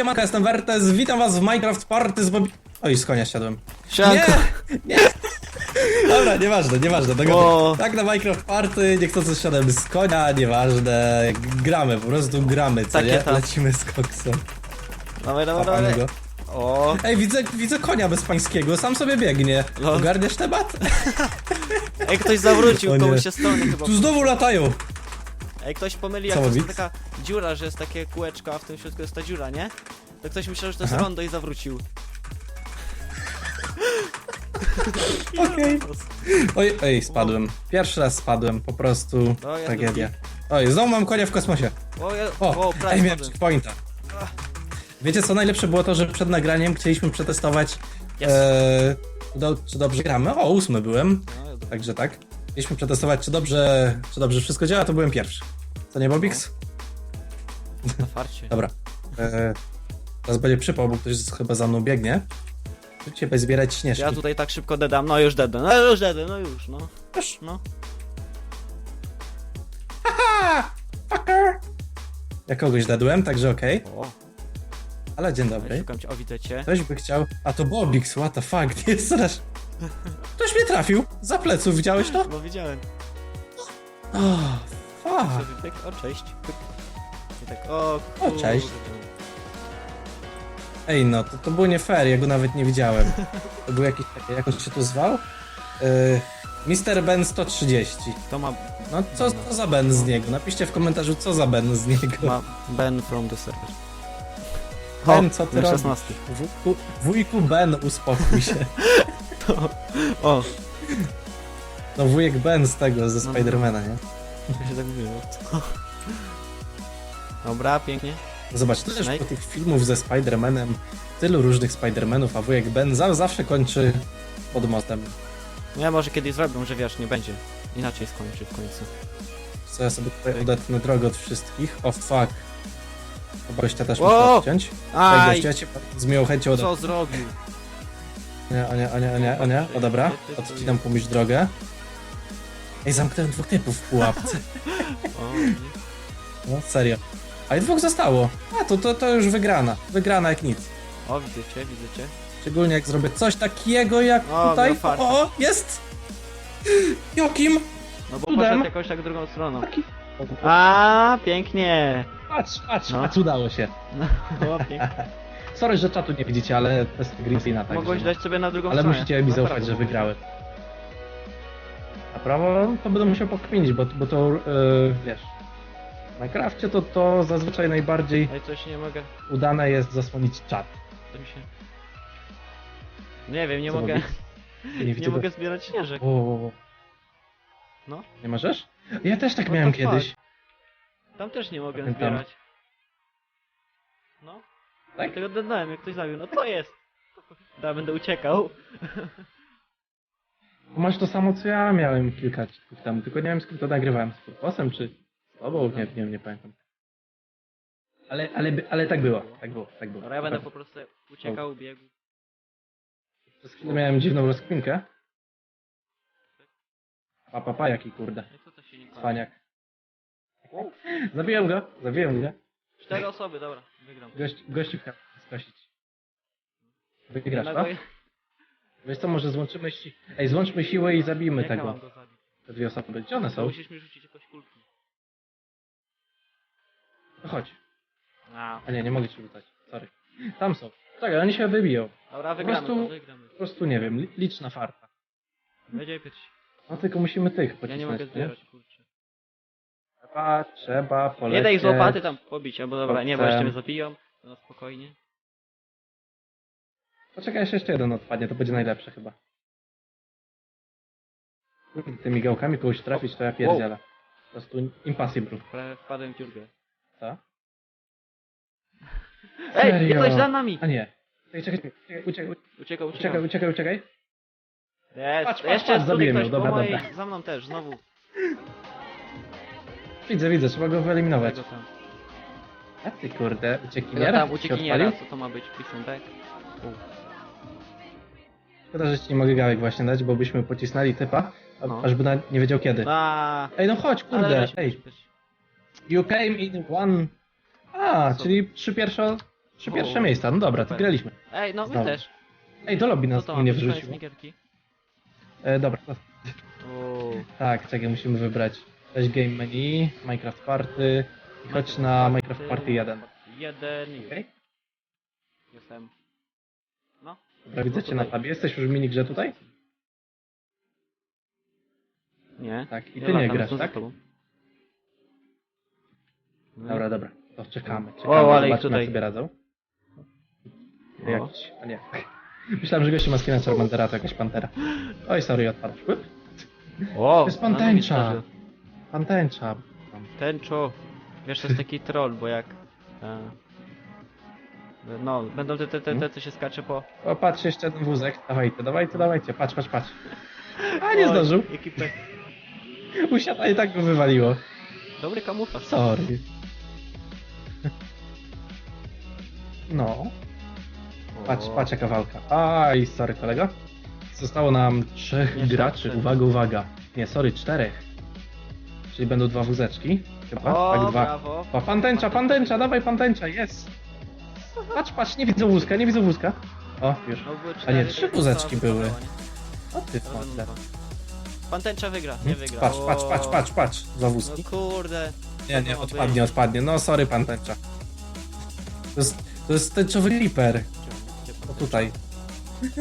siemanko, jestem Wertes, witam was w Minecraft Party z Bobby... Oj, z konia siadłem. Sianko. Nie, nie. Dobra, nieważne, nieważne. Tego, tak na Minecraft Party, nie chcę coś siadłem z konia, nieważne. Gramy, po prostu gramy, co Takie nie? tam. Lecimy z koksem. Dawaj, dawaj, Papamy dawaj. go. O, Ej, widzę, widzę konia bezpańskiego, sam sobie biegnie. No. Ogarniasz temat? ej, ktoś zawrócił, O nie. komuś się stony chyba. Tu znowu latają. Ej, ktoś pomyli, jak to jest taka dziura, że jest takie kółeczko, a w tym środku jest ta dziura, nie? To ktoś myślał, że to jest Aha. rondo i zawrócił. Okej. Oj, ej, spadłem. Pierwszy raz spadłem, po prostu No, ja tragedia. Oj, znowu mam konia w kosmosie. O, ja... O, o prawie ej, miałem spadłem. checkpointa. Wiecie co, najlepsze było to, że przed nagraniem chcieliśmy przetestować, Yes. e, do, czy dobrze gramy. O, ósmy byłem, No, dobra. także tak. Chcieliśmy przetestować, czy dobrze, czy dobrze wszystko działa, to byłem pierwszy. Co nie, Bobix? Na farcie. Dobra. E, teraz będzie przypał, bo ktoś chyba za mną biegnie. Chcecie bez zbierać śnieżki. Ja tutaj tak szybko dedam, no już dedę, no już dedę, no już, no. Już. No. Fucker! Ja kogoś dadłem, także okej. O, Ale dzień dobry. szukam cię, o widzę cię. Ktoś by chciał... A to Bobix, what the fuck, nie strasz... Ktoś mnie trafił, za pleców, widziałeś to? No widziałem. Oh, fuck. Sobie pyk, o cześć. Pyk. I tak, o, kurde. cześć. Ej no, to, to było nie fair, ja go nawet nie widziałem. To był jakiś taki, jakoś się tu zwał? Yy, Mr. Ben 130. To ma, No co, co za Ben z niego? Napiszcie w komentarzu, co za Ben z niego. ma Ben from the server. Ben, co ty robisz? 16. Wujku, wujku Ben, uspokój się. O, No wujek Ben z tego, ze No. Spidermana, nie? To się tak mówiło. Dobra, pięknie. Zobacz, Snake? po tych filmów ze Spidermanem, tylu różnych Spidermanów, a wujek Ben za, zawsze kończy pod mostem. No ja może kiedyś zrobię, że wiesz, nie będzie. Inaczej skończy w końcu. Co ja sobie tutaj odetnę drogę od wszystkich. O fuck. Chyba gościa też Wow! muszę odciąć. Ej, Aj, gościa, ja cię z miłą chęcią odetnę. co zrobił? Nie, o nie, o nie, o nie, o nie. O dobra, odcinam komuś drogę. Ej, zamknąłem dwóch typów w pułapce. O, No, serio. A i dwóch zostało. A, to, to, to już wygrana. Wygrana jak nic. o widzę cię, widzę cię. Szczególnie jak zrobię coś takiego jak O, tutaj. miał farta. O, o, jest! Jokim! No bo Cudem. poszedł jakoś tak drugą stroną. Taki. A, pięknie. Patrz, patrz, No. patrz, udało się. No, pięknie. Sorry, że czatu nie widzicie, ale to jest Griffina, tak. Mogłeś dać sobie na drugą Ale stronę. musicie mi Na zaufać, że wygrałem. A prawo to będę musiał pokminić, bo, bo to yy, wiesz. W Minecrafcie to, to zazwyczaj najbardziej Ej, coś nie mogę. udane jest zasłonić czat. To mi się... Nie wiem, nie Co mogę. robisz? Nie, Nie widzę mogę zbierać śnieżek. O, o, o. No. Nie możesz? Ja też tak What miałem the fuck? kiedyś. Tam też nie mogę Pamiętam. zbierać. No. Tak? Tego dodałem, jak ktoś zabił. No to jest. Da, będę uciekał. Masz to samo co ja miałem kilka odcinków temu, tylko nie wiem z kim to nagrywałem. Z Purposem czy z tobą? Nie, nie, nie pamiętam. Ale, ale, ale tak było, tak było, tak było. Dobra, ja będę po prostu uciekał, biegł. Przez chwilę miałem dziwną rozkminkę. Pa, pa, pa, jaki kurde. Co to się nie kończy? Cwaniak. Zabiłem go, zabiłem go. Cztery osoby, dobra, wygram. Gość, gościu chciał skosić. Wygrasz, go- Wiesz co, może złączymy si... Ej, złączmy siłę i zabijmy tego. mam go zabić? Te dwie osoby. Gdzie one To są? musisz mi rzucić jakąś kulkę. No chodź. A, A nie, nie mogę ci rzucać. Sorry. Tam są. Czekaj, oni się wybiją. dobra, wygramy, prostu- to wygramy. Po prostu nie wiem, li- liczna farta. Będzie pyć. No tylko musimy tych Ja pocisnąć, nie mogę zbierać, kurczę. Trzeba, trzeba polecieć. Nie daj z łopaty tam pobić, albo dobra, nie, bo Potem- jeszcze mnie zabiją. Na spokojnie. Poczekaj, aż jeszcze jeden odpadnie, to będzie najlepsze chyba. Tymi gałkami kogoś trafić, to ja pierdzielę. Po prostu impossible. Prawie wpadłem w dziurkę. Co? Ej, Serio? jest ktoś za nami! A nie. Czekaj, czekaj, czekaj, uciekaj, Uciekał, uciekaj, uciekał. uciekaj, uciekaj. Jest, Patrz, patrz, jeszcze patrz, jest zabiłem ktoś po dobra, mojej, dobra. za mną też, znowu. Widzę, widzę, trzeba go wyeliminować. Tego tam. A ty kurde, Tego uciekiniera? tam Się uciekiniera, odpalił? co to ma być? Prison back? U. Szkoda, że ci nie mogę gałek właśnie dać, bo byśmy pocisnęli typa, a, No. aż by na, nie wiedział kiedy. A, Ej, no chodź, ale kurde, ej. weź. You came in one... A, czyli trzy pierwsze... Trzy O, pierwsze miejsca, no dobra, to super. graliśmy. Ej, no my Znowu. też. Ej, do lobby Co nas to nie mamy? wrzuciło. Koniec gierki? E, dobra, to, tak, czekaj, musimy wybrać. Weź game menu, Minecraft Party i chodź na Minecraft Party 1. Jeden Okej? jestem. No. Dobra, widzę cię na tabie. Jesteś już w minigrze tutaj? Nie. Tak, i Ja ty nie latam, grasz, jestem za tak? tobą. No. Dobra, dobra. To czekamy. czekamy O, ale ich zobaczymy, tutaj. jak sobie radzą. O. Jakiś, a nie. Myślałem, że gościu ma skina Charmandera, to jakaś pantera. Oj, sorry, odpadł. Łyp. O, To jest pan no, no, tęcza. zdarzyło. Pan tęcza. Tęczo. Wiesz, to jest taki troll, bo jak... E, no, będą te, te, te, te, co się skacze po... O, patrz, jeszcze jeden wózek. Dawajcie, dawajcie, dawajcie. Patrz, patrz, patrz. A, nie Oj, zdążył. Jaki pe... Usiadł, a i tak go wywaliło. Dobry kamuflaż. Sorry. No. Patrz, patrz jaka walka. Aj, sorry kolego. Zostało nam trzech Nie, graczy. Uwaga, uwaga. Nie, sorry, czterech. Czyli będą dwa wózeczki. Chyba? O, tak, dwa. brawo. O, pan tęcza, pan tęcza, dawaj pan tęcza, jest. Patrz, patrz, nie widzę wózka, nie widzę wózka. O, już. No, były A nie, trzy wózeczki została były. nie? O ty, smocle. będą dwa. Pan tęcza wygra, nie wygra. Patrz, patrz, patrz, patrz, patrz. Wózki. No kurde. Nie, nie, odpadnie, odpadnie. No, sorry pan tęcza. To jest, to jest tęczowy creeper. O, tutaj.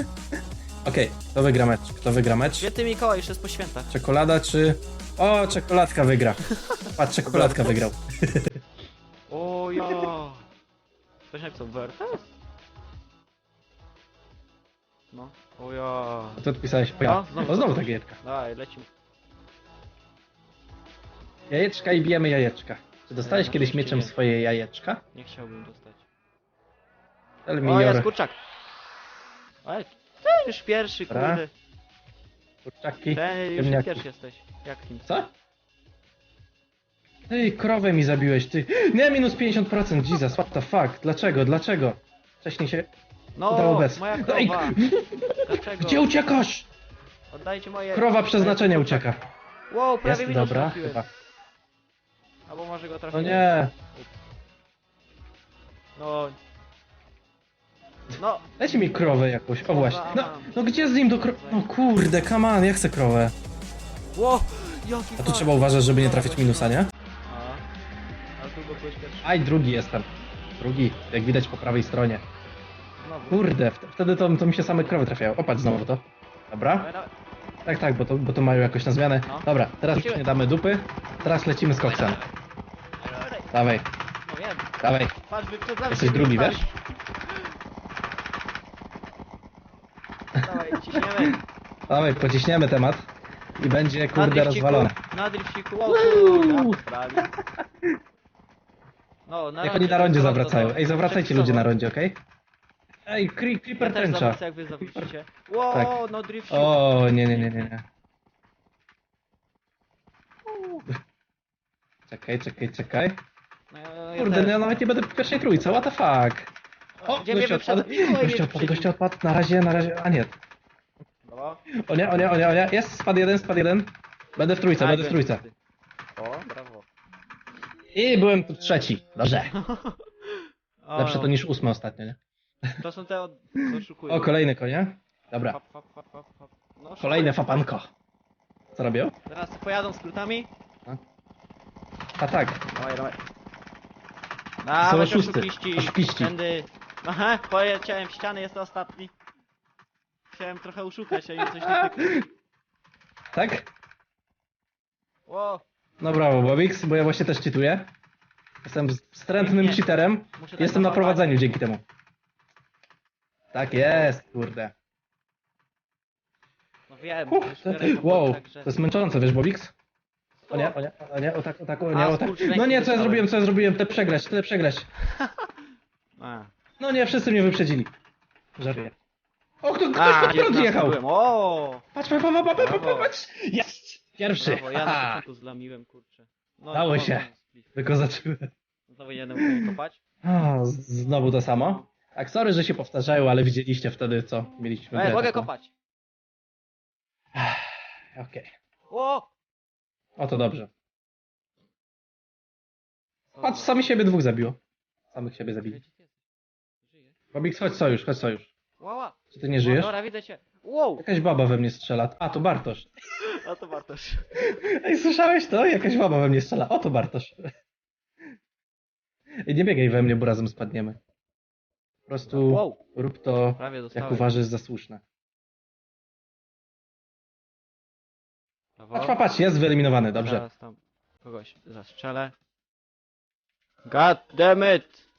Okej, kto wygra mecz? Kto wygra mecz? Święty Mikołaj, jeszcze jest po świętach. Czekolada czy... O, czekoladka wygra. Patrz, czekoladka wygrał. O. Ktoś napisał Vertes? No. O ja. A ty odpisałeś po ja. No, znowu O, znowu ta gierka. Daj, lecimy. Jajeczka i bijemy jajeczka. Czy dostałeś Nie, kiedyś mieczem nie. swoje jajeczka? Nie chciałbym dostać. Me O, jest kurczak. Ej, ty już pierwszy, Dobra. kurde. kurczaki. Ty już pierwszy jesteś. Jakim? Co? Ty, krowę mi zabiłeś, ty. Nie, minus 50%, Jesus, what the fuck? Dlaczego, dlaczego? Wcześniej się No, udało bez. moja Ej, krowa. Dlaczego? Gdzie uciekasz? Oddajcie moje... Krowa przeznaczenia ucieka. Wow, prawie Jest, minus dobra, trafiłem. chyba. Albo może go No trafiłem. nie. No. No, Dajcie mi krowę jakąś, o właśnie. No, no gdzie z nim do kro... No kurde, come on, ja chcę krowę. Wow, jaki A tu fart. trzeba uważać, żeby nie trafić minusa, nie? Byłeś pierwszy. Aj, drugi jestem. Drugi, jak widać po prawej stronie. Znowu. Kurde, wt- wtedy to, to mi się same krowy trafiają. Opatrz znowu to. Dobra? Dawaj. Tak, tak, bo to, bo to mają jakoś na zmianę. No. Dobra, teraz już nie damy dupy. Teraz lecimy z koksem. Dawaj, dawaj. Dawaj, No wiem. dawaj. Patrz, wyprzedzamy Jesteś drugi, wiesz? Dawaj, ciśniemy. Dawaj, pociśniemy temat. I będzie, kurde, rozwalone. Na drifciku, wow, Uuu. prawie. No, na Jak oni na to rondzie prosto, zawracają. no. Ej, zawracajcie ludzie na rondzie, okej? Ej, cre- Ja creeper też tęcza. zawrócę, jak wy zawrócicie. Wow, Tak. no drifciku. O, nie, nie, nie, nie, nie. Czekaj, czekaj, czekaj. No, ja- ja Kurde, też. no ja nawet nie będę w pierwszej trójce, what the fuck? O, Gdzie mnie gościu odpadł, wyprzedza? Mikołaj mnie gościu odpadł, gościu odpadł, na razie, na razie, a nie. Dobra. O nie, o nie, o nie, o nie, jest, spadł jeden, spadł jeden. Będę w trójce, będę w trójce. O. I byłem tu trzeci, dobrze. O, Lepsze to niż ósme ostatnio, nie? To są te od... oszukują. O, kolejny konie. Dobra, Fap, fap, fap, fap, fap. No, kolejne fapanko. Co robią? Teraz pojadą skrótami. A tak, Dawaj, dawaj. Dawaj, oszusty, oszukiści. oszukiści. Tędy. Aha, poleciałem w ściany, jest to ostatni. Chciałem trochę uszukać, a im coś nie pykło. Tak? Ło, No brawo, Bobix, bo ja właśnie też cheatuję. Jestem wstrętnym Nie. cheaterem. muszę tak Jestem na prowadzeniu dzięki temu. Tak jest, kurde. No wiem, już biorę wow, to jest męczące, wiesz, Bobix? O nie, o nie, o nie, o tak, o tak, o nie, A, o tak. skurcz ręki No nie, co ja dostałem. zrobiłem, co ja zrobiłem, te przegrać, tyle przegrać. A, No nie, wszyscy mnie wyprzedzili. Żartuję. O, kto, ktoś A pod prąd 19 jechał. byłem. O, Patrz, patrz, patrz, patrz, patrz, Brawo. patrz. Jest! Pierwszy. brawo, ja na początku zlamiłem, kurczę. No, Dało no, się. Tylko zacząłem. Znowu mógł kopać. O, znowu to samo. Tak, sorry, że się powtarzają, ale widzieliście wtedy, co mieliśmy grę mogę kopać. Okej, O! o to dobrze. Patrz, sami siebie dwóch zabiło. Samych siebie zabili. Bobix, chodź sojusz, chodź sojusz. Łała! Czy ty nie żyjesz? Dobra, widzę cię. Wow! Jakaś baba we mnie strzela. A, to Bartosz. A to Bartosz. Ej, słyszałeś to? Jakaś baba we mnie strzela. O, to Bartosz. Ej, nie biegaj we mnie, bo razem spadniemy. Po prostu Wow! rób to, Prawie jak uważasz za słuszne. Patrz, patrz, jest wyeliminowany, dobrze. Teraz tam kogoś zastrzelę. God damn it!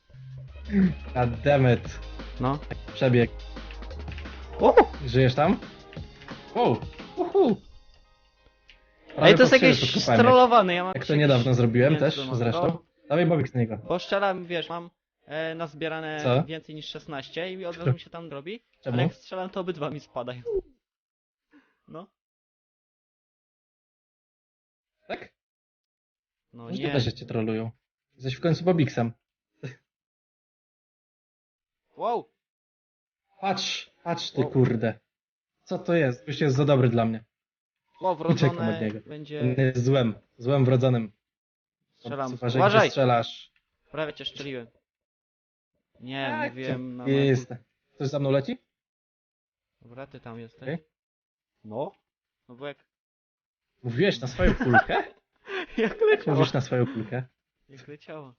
God damn it. No. Przebieg. O! Żyjesz tam? Wow. Uhu. Ej, to jest jakiś strollowany, ja mam Jak to niedawno zrobiłem też do zresztą. Dawaj Bobik na niego. Bo strzelam, wiesz, mam e, nazbierane Co? więcej niż 16 i od razu mi się tam robi, Czemu? ale jak strzelam to obydwa mi spadają. No. Tak? No Możliwe, nie. że cię trolują. Jesteś w końcu Bobiksem. Wow! Patrz, patrz ty Wow. kurde. Co to jest? Gość jest za dobry dla mnie. Wow, Uciekam od wrodzone niego. On będzie... jest złem. Złem wrodzonym. Strzelam. Uważaj, gdzie Uważaj! strzelasz. Prawie cię szczeliłem. Nie, Tak, mówiłem na... Jest. Ktoś za mną leci? Dobra, ty tam jesteś. Okej. No? No bo jak... Mówiłeś na swoją kulkę? jak leciało. Mówisz na swoją kulkę? Jak leciało.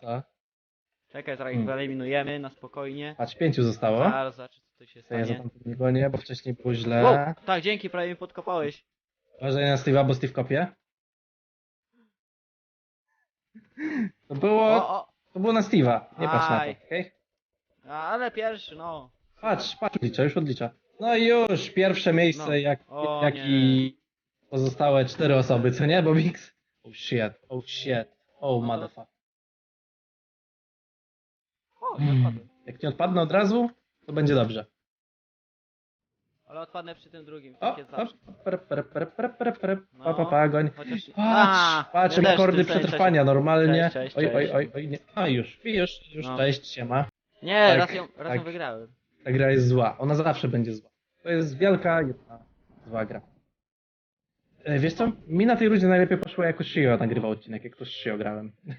Co? Czekaj, zaraz ich Hmm. wyeliminujemy na spokojnie. Patrz, pięciu zostało. Zaraz zobaczę co tu się To ja za stanie. nie gonię, bo wcześniej było źle. Wow, tak, dzięki, prawie mi podkopałeś. Uważaj na Steve'a, bo Steve kopie. To było, O, o, to było na Steve'a. Nie patrz na Aj. to, okej? ale pierwszy, no. Patrz, patrz, odlicza, już odlicza. No i już, pierwsze miejsce, No. jak, O, jak nie. i pozostałe cztery osoby, co nie, Bobix? Oh shit, oh shit, oh No to- motherfucker. O, nie odpadłem. Jak nie odpadnę od razu, to będzie dobrze. Ale odpadnę przy tym drugim. O, Takie hop, zawsze. per, per, per, per, per, per, No. pa, pa, pa, goń. Chociaż... Patrz, patrz, też, kordy ty, cześć, przetrwania normalnie. Cześć, cześć, oj, oj, cześć. oj, oj, nie. A już, już, już, No. cześć, siema. Nie, Tak, raz ją, raz ją tak. wygrałem. Ta gra jest zła, ona zawsze będzie zła. To jest wielka, jedna, zła gra. E, Wiesz co, mi na tej rundzie najlepiej poszło jako Shio nagrywał odcinek, jak to z Shio grałem.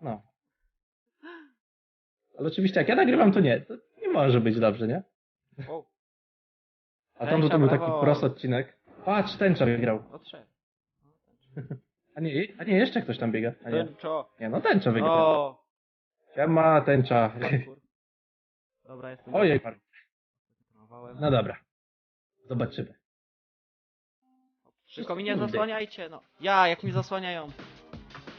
No. Ale oczywiście jak ja nagrywam, to nie, to nie może być dobrze, nie? A tam to, to był taki brawo. prost odcinek. Patrz, tęcza wygrał. o trzech. A nie, a nie, jeszcze ktoś tam biega. A nie, Tęczo. nie no tęcza wygrał. O, Siema, tęcza. Dobra, jestem. Ojej, Próbowałem. no dobra. Zobaczymy. Tylko mi nie zasłaniajcie, no. Ja, jak mi zasłaniają.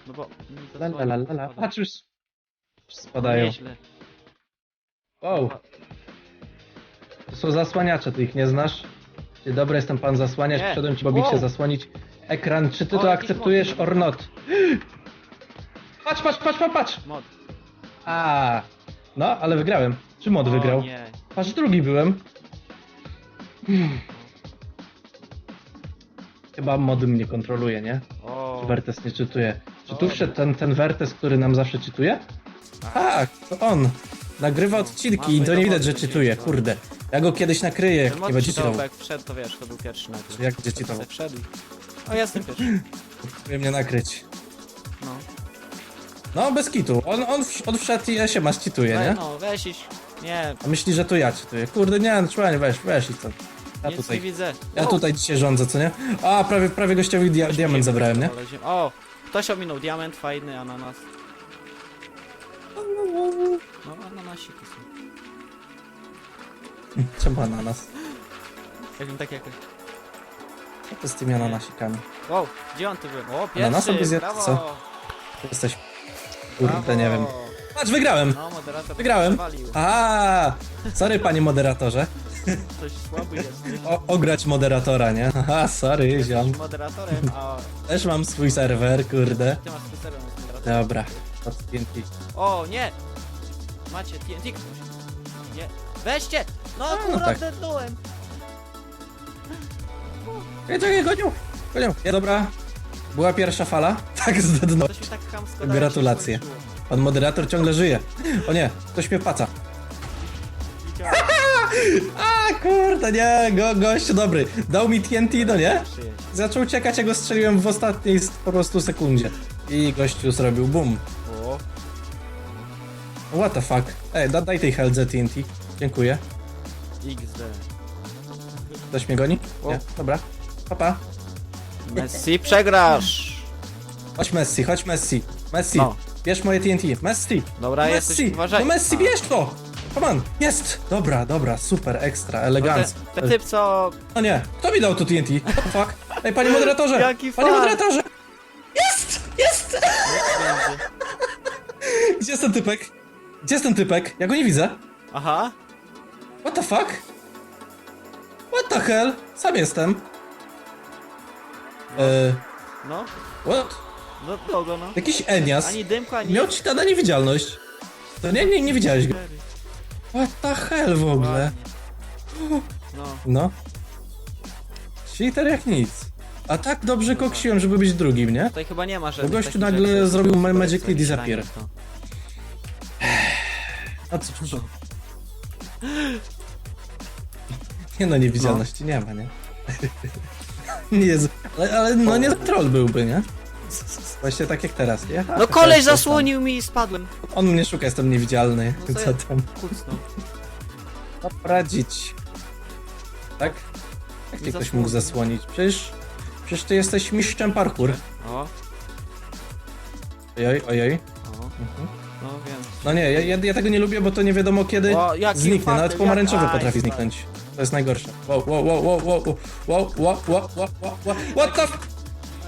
No bo mi La zasłaniają. la la la la. spada. Patrz już. Spadają. Nieźle. Wow. To są zasłaniacze, ty ich nie znasz? Dzień dobry, jestem pan zasłaniacz. Nie. Przyszedłem ci Bobik się Wow. zasłonić ekran. Czy ty O, to jakiś akceptujesz mocny. or not? Patrz, patrz, patrz, patrz, patrz! Mod. A, No, ale wygrałem. Czy mod O, wygrał? nie. Patrz, drugi byłem. Chyba mod mnie kontroluje, nie? O. Czy Wertes nie czytuje? Czy tu wszedł ten, ten Wertes, który nam zawsze czytuje? Tak, to on. Nagrywa No, odcinki i to nie widać, że czytuje. widział. Kurde. Ja go kiedyś nakryję, jak Ten nie mod będzie czytał, czytał. bo jak wszedł, to wiesz, to był pierwszy. Jak będzie czytał? Wszedł. O, jestem pierwszy. Próbuje mnie nakryć. No. No, bez kitu. On, on, wsz- on wszedł i ja się masz czytuje, nie? no, weź iść. Nie, A myśli, że to ja czytuję. Kurde, nie, no człowiek, weź, weź i co? Ja nic nie tutaj, widzę. ja O, tutaj dzisiaj rządzę, co nie? A, prawie, prawie gościowi dia ktoś diament zabrałem, nie? poleci- O, ktoś ominął diament, fajny ananas. No, ananasiki są. Czemu ananas? Jakbym tak jakoś... Co to z tymi ananasikami? Wow, gdzie on tu był? O, Ananasa by pierwszy, zjadł, brawo! co? Jesteś... Kurde, nie wiem. Patrz, wygrałem! No, moderator Wygrałem. przewalił. A, sorry panie moderatorze. Coś słaby jest. O, ograć moderatora, nie? Aha, sorry, ziom. Jesteś moderatorem, a Też mam swój serwer, kurde. ty masz specjalną moderatorem. Dobra, od TNT. O, nie! Macie TNT ktoś. Nie. Weźcie! No, A, kurwa, tak. zdechnąłem. Czekaj, czekaj, gonią! Gonią. Ja, dobra. Była pierwsza fala. Tak. Coś mi tak chamsko Gratulacje. dalej się skończyło. Pan moderator ciągle żyje. O nie, ktoś mnie paca. Widziałem. A kurde, nie, go, gość dobry. Dał mi TNT, no nie? Zaczął uciekać, jak go strzeliłem w ostatniej po prostu sekundzie. I gościu zrobił bum. O. What the fuck? Ej, da, daj tej heldze TNT. Dziękuję. XD. Ktoś mnie goni? O. Nie? Dobra. Papa. Messi, przegrasz! Chodź Messi, chodź Messi. Messi, No. bierz moje TNT. Messi! Dobra, Messi! uważaj. No Messi, A. bierz to! Come on! Jest! Dobra, dobra, super, ekstra, No elegancko. ten, ten typ co... No nie, kto mi dał to TNT? What the fuck? Ej, panie moderatorze! Jaki Panie moderatorze! Jest! Jest! Gdzie jest ten typek? Gdzie jest ten typek? Ja go nie widzę. Aha. What the fuck? What the hell? Sam jestem. Eee, No. what? No kogo no? Jakiś Enias. Ani dymku, ani... Miał ci tada niewidzialność. To nie, nie, nie widziałeś go. What the hell w ogóle? Ładnie. No. No. Cheater jak nic. A tak dobrze koksiłem, żeby być drugim, nie? Tutaj chyba nie ma żadnych gościu takich nagle rzeczy, zrobił magically co- disappear. to. A co? Nie no, niewidzialności nie ma, nie? nie ale, ale no nie troll byłby, nie? Właśnie tak jak teraz, nie? No koleś zasłonił mi i spadłem. On mnie szuka, jestem niewidzialny. No co Co ja- tam? Kucnął. Poradzić. Tak? Jak cię ktoś zasłonił. mógł zasłonić? Przecież, przecież ty jesteś mistrzem parkour. O, Ojej, ojej. o, Mhm. No wiem. No nie, ja, ja, ja tego nie lubię, bo to nie wiadomo kiedy O, jaki zniknie. Nawet pomarańczowy potrafi zniknąć. To jest najgorsze. Wow, wow, wow, wow, wow, wow, wow, wow, wow, wow, wow, what the f...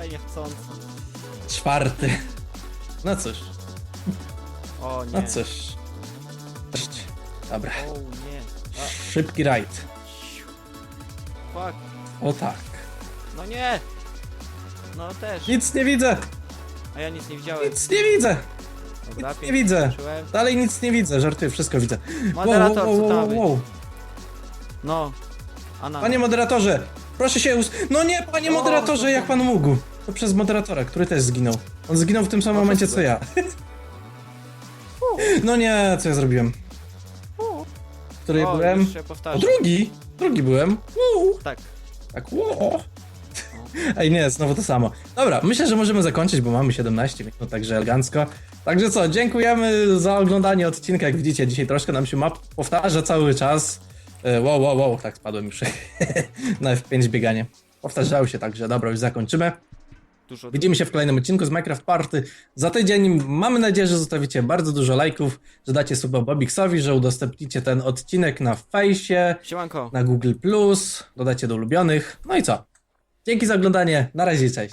Ej, niechcący. Czwarty. No cóż, O nie. no cóż. Cześć. Dobra, O nie. A, szybki rajd. fuck. O tak. No nie. No też. Nic nie widzę, A ja nic nie widziałem. nic nie widzę. Dobra, nic nie pięknie widzę. skończyłem. Dalej nic nie widzę, żartuję, wszystko widzę. Moderator, wow, co wow, tam wow, być? wow. No. Panie moderatorze, proszę się us... No nie, panie O, moderatorze, to- jak pan mógł? To przez moderatora, który też zginął. On zginął w tym samym O, momencie, co ja. No nie, co ja zrobiłem? Który o, byłem? już się O, drugi! Drugi byłem. Uuu, Tak. tak, ło. Ej, nie, znowu to samo. Dobra, myślę, że możemy zakończyć, bo mamy 17 minut, także elegancko. Także co, dziękujemy za oglądanie odcinka. Jak widzicie, dzisiaj troszkę nam się map powtarza cały czas. E, Wow, wow, wow, tak spadłem już na F5 bieganie. Powtarzały się, także dobra, już zakończymy. Dużo. Widzimy się w kolejnym odcinku z Minecraft Party. Za tydzień mamy nadzieję, że zostawicie bardzo dużo lajków, że dacie suba Bobixowi, że udostępnicie ten odcinek na fejsie, Siemanko. na Google+, dodacie do ulubionych. No i co? Dzięki za oglądanie, na razie, cześć.